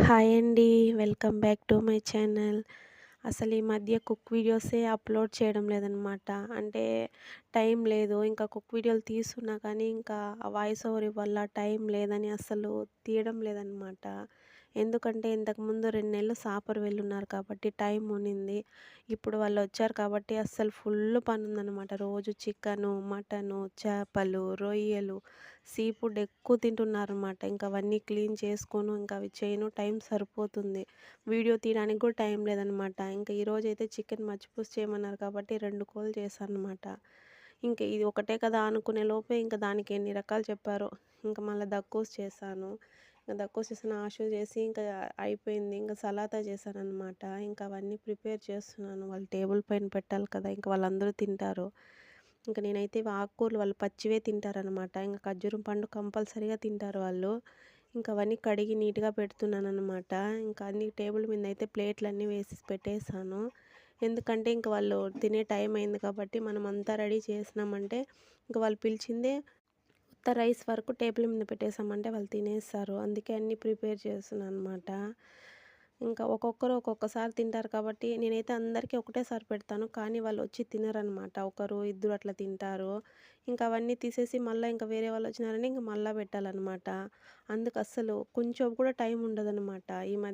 Hi అండి. Welcome back to my channel. అసలు ఈ మధ్య కుక్ వీడియోసే అప్లోడ్ చేయడం లేదనమాట అంటే టైం లేదు. ఇంకా కుక్ వీడియోలు తీస్తున్నా కానీ ఇంకా వాయిస్ ఓవర్ వల్ల టైం లేదని అసలు తీయడం లేదనమాట ఎందుకంటే ఇంతకుముందు రెండు నెలలు సాపర్ వెళ్ళున్నారు కాబట్టి టైం ఉనింది. ఇప్పుడు వాళ్ళు వచ్చారు కాబట్టి అస్సలు ఫుల్ పని ఉందన్నమాట రోజు చికెను మటను చేపలు రొయ్యలు సీ ఫుడ్ ఎక్కువ తింటున్నారన్నమాట ఇంకా అవన్నీ క్లీన్ చేసుకొని ఇంకా అవి చేయను టైం సరిపోతుంది. వీడియో తీయడానికి కూడా టైం లేదనమాట. ఇంకా ఈరోజు అయితే చికెన్ మచ్చిపూసి చేయమన్నారు కాబట్టి రెండు కోళ్ళు చేశాను అనమాట ఇంకా ఇది ఒకటే కదా అనుకునే లోపే ఇంకా దానికి ఎన్ని రకాలు చెప్పారో. ఇంకా మళ్ళీ దక్కువ చేశాను. ఇంకా తక్కువ చేసిన ఆశు చేసి ఇంకా అయిపోయింది. ఇంకా సలాదా చేశాననమాట ఇంకా అవన్నీ ప్రిపేర్ చేస్తున్నాను. వాళ్ళు టేబుల్ పైన పెట్టాలి కదా ఇంకా వాళ్ళందరూ తింటారు. ఇంకా నేనైతే ఆకుకూరలు వాళ్ళు పచ్చివే తింటారనమాట ఇంకా ఖర్జూరం పండు కంపల్సరీగా తింటారు వాళ్ళు. ఇంకా అవన్నీ కడిగి నీట్గా పెడుతున్నాను అనమాట ఇంకా అన్ని టేబుల్ మీద అయితే ప్లేట్లు అన్నీ వేసి పెట్టేశాను. ఎందుకంటే ఇంక వాళ్ళు తినే టైం అయింది కాబట్టి మనం అంతా రెడీ చేసినామంటే ఇంకా వాళ్ళు పిలిచిందే కొత్త రైస్ వరకు టేబుల్ మీద పెట్టేసామంటే వాళ్ళు తినేస్తారు. అందుకే అన్నీ ప్రిపేర్ చేస్తున్నాను అనమాట ఇంకా ఒక్కొక్కరు ఒక్కొక్కసారి తింటారు కాబట్టి నేనైతే అందరికీ ఒకటేసారి పెడతాను. కానీ వాళ్ళు వచ్చి తినరనమాట ఒకరు ఇద్దరు అట్లా తింటారు. ఇంకా అవన్నీ తీసేసి మళ్ళీ ఇంకా వేరే వాళ్ళు వచ్చినారని ఇంకా మళ్ళీ పెట్టాలన్నమాట. అందుకు అస్సలు కొంచెం కూడా టైం ఉండదన్నమాట ఈ మధ్య